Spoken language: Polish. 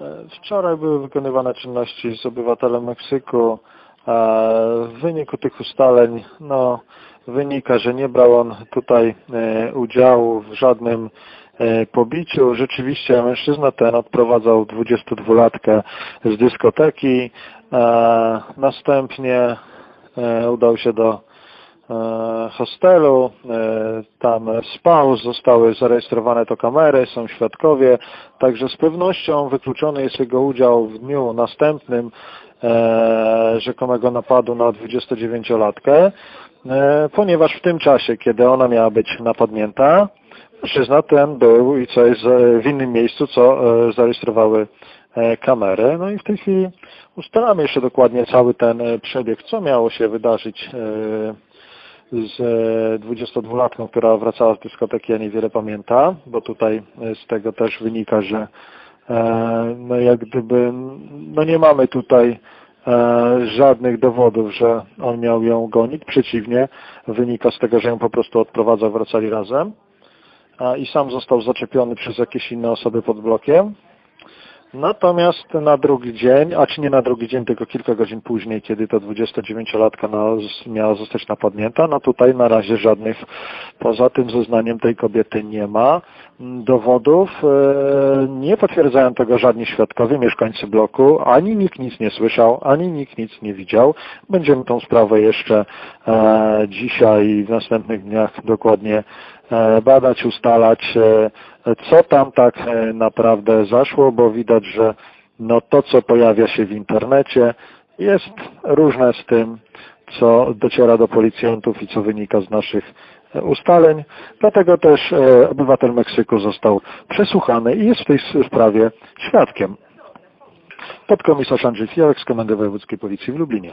E, Wczoraj były wykonywane czynności z obywatelem Meksyku. E, W wyniku tych ustaleń no, wynika, że nie brał on tutaj e, udziału w żadnym pobiciu. Rzeczywiście mężczyzna ten odprowadzał 22-latkę z dyskoteki. Następnie udał się do hostelu, e, tam spał, zostały zarejestrowane to kamery, są świadkowie, także z pewnością wykluczony jest jego udział w dniu następnym e, rzekomego napadu na 29-latkę, e, ponieważ w tym czasie, kiedy ona miała być napadnięta, mężczyzna ten był i co jest e, w innym miejscu, co e, zarejestrowały e, kamery. No i w tej chwili ustalamy jeszcze dokładnie cały ten e, przebieg, co miało się wydarzyć e, z e, 22-latką, która wracała z dyskoteki, ja niewiele pamięta, bo tutaj e, z tego też wynika, że e, no jak gdyby no nie mamy tutaj e, żadnych dowodów, że on miał ją gonić. Przeciwnie, wynika z tego, że ją po prostu odprowadzał, wracali razem a, i sam został zaczepiony przez jakieś inne osoby pod blokiem. Natomiast na drugi dzień, a czy nie na drugi dzień, tylko kilka godzin później, kiedy to 29-latka no, z- miała zostać napadnięta, no tutaj na razie żadnych, poza tym zeznaniem tej kobiety nie ma dowodów. E, Nie potwierdzają tego żadni świadkowie, mieszkańcy bloku, ani nikt nic nie słyszał, ani nikt nic nie widział. Będziemy tą sprawę jeszcze e, dzisiaj i w następnych dniach dokładnie badać, ustalać, e, co tam tak e, naprawdę zaszło, bo widać, że no to, co pojawia się w internecie, jest różne z tym, co dociera do policjantów i co wynika z naszych e, ustaleń. Dlatego też e, obywatel Meksyku został przesłuchany i jest w tej sprawie świadkiem. Podkomisarz Andrzej Fijałek z Komendy Wojewódzkiej Policji w Lublinie.